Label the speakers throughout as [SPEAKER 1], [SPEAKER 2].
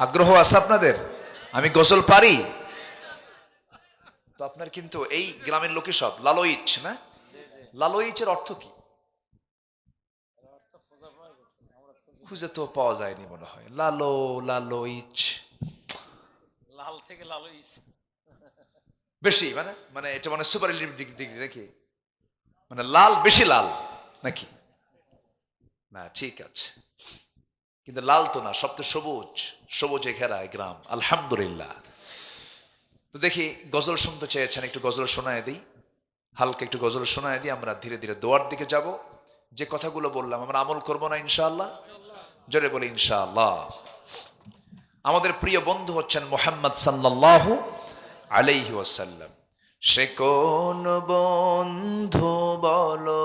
[SPEAKER 1] আগ্রহ আছে আপনাদের? আমি গজল পারি? তো আপনার কিন্তু এই গ্রামের লোকে সব লালোইচ না? লালোইচের অর্থ কি? খুঁজে তো পাওয়া যায়নি মনে হয়। লালো লালোইচ।
[SPEAKER 2] লাল থেকে লাল হইছে
[SPEAKER 1] বেশি মানে? মানে এটা মানে সুপার ডিগ্রি নাকি? মানে লাল বেশি লাল নাকি? না ঠিক আছে। কিন্তু লাল তো না সব তো সবুজ সবুজে ঘেরা গ্রাম, আলহামদুলিল্লাহ। তো দেখি, গজল শুনতে চেয়েছেন, একটু গজল শোনায় দিই। হালকা একটু গজল শোনায় দিই, আমরা ধীরে ধীরে দোয়ার দিকে যাব। যে কথাগুলো বললাম, আমরা আমল করব না ইনশাআল্লাহ? জোরে বলি ইনশাআল্লাহ। আমাদের প্রিয় বন্ধু হচ্ছেন মোহাম্মদ সাল্লাল্লাহু আলাইহি ওয়াসাল্লাম। সে কোন বন্ধু বলো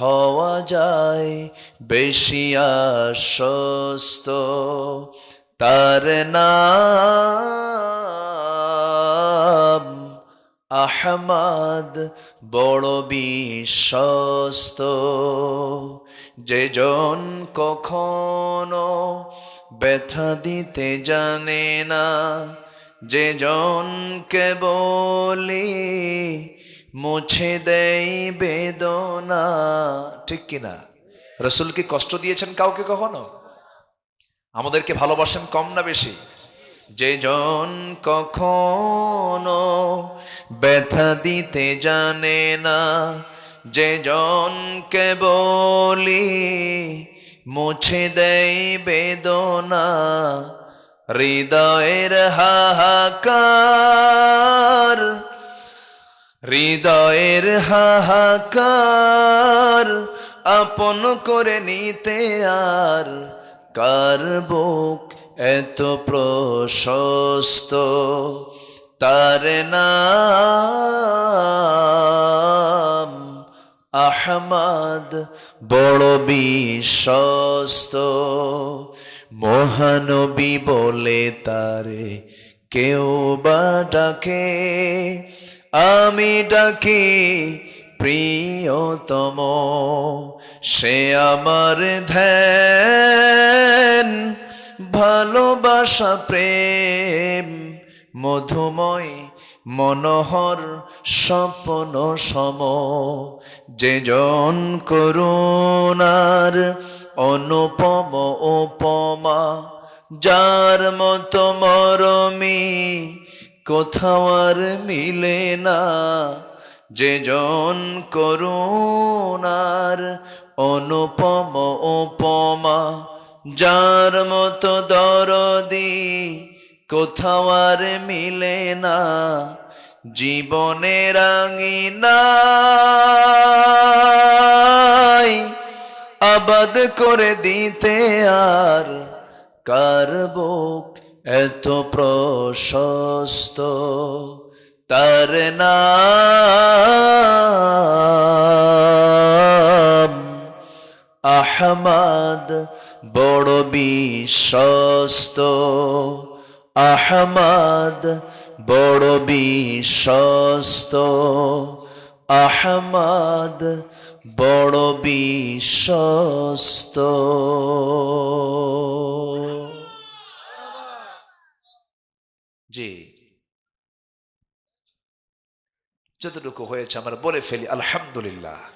[SPEAKER 1] হওয়া যায়, বেশি আশ্বস্ত। তার নাম আহমদ, বড় বিশ্বস্ত। যেজন কখনো ব্যথা দিতে জানে না যেজনকে বলি মুছে দেই বেদনা। ঠিক কিনা? রসুল কি কষ্ট দিয়েছেন কাউকে কখনো? আমাদেরকে ভালোবাসেন কম না বেশি? যেজন কখনো ব্যথা দিতে জানে না, যে যেজনকে বলি মুছে দেই বেদনা, হৃদয়ের হাহাকার হৃদয়ের হাহাকার আপন করে নিতে আর কার বুক এত প্রশস্ত? তার নাম আহমদ বড় বিশ্বস্ত। মহানবী বলে তারে কেউ বা ডাকে। আমি ডাকি, প্রিয়তম, সে আমার ধ্যান, ভালোবাসা, প্রেম, মধুময়, মনোহর, স্বপ্ন সম যেজন করুণার অনুপম উপমা, যার মতো মরমি কোথাও আর মিলে না যেজন করুণার অনুপম উপমা, যার মতো দরদি কোথাও আর মিলে না জীবনের আঙিনাই আবাদ করে দিতে আর কার বুক এত প্রশস্ত তার নাম আহমদ বড় বিশ্বস্ত। আহমদ বড় বিশ্বস্ত। আহমদ বড় বিশ্বস্ত। জি। যতটুকু হয়েছে আমরা বলে ফেলি আলহামদুলিল্লাহ।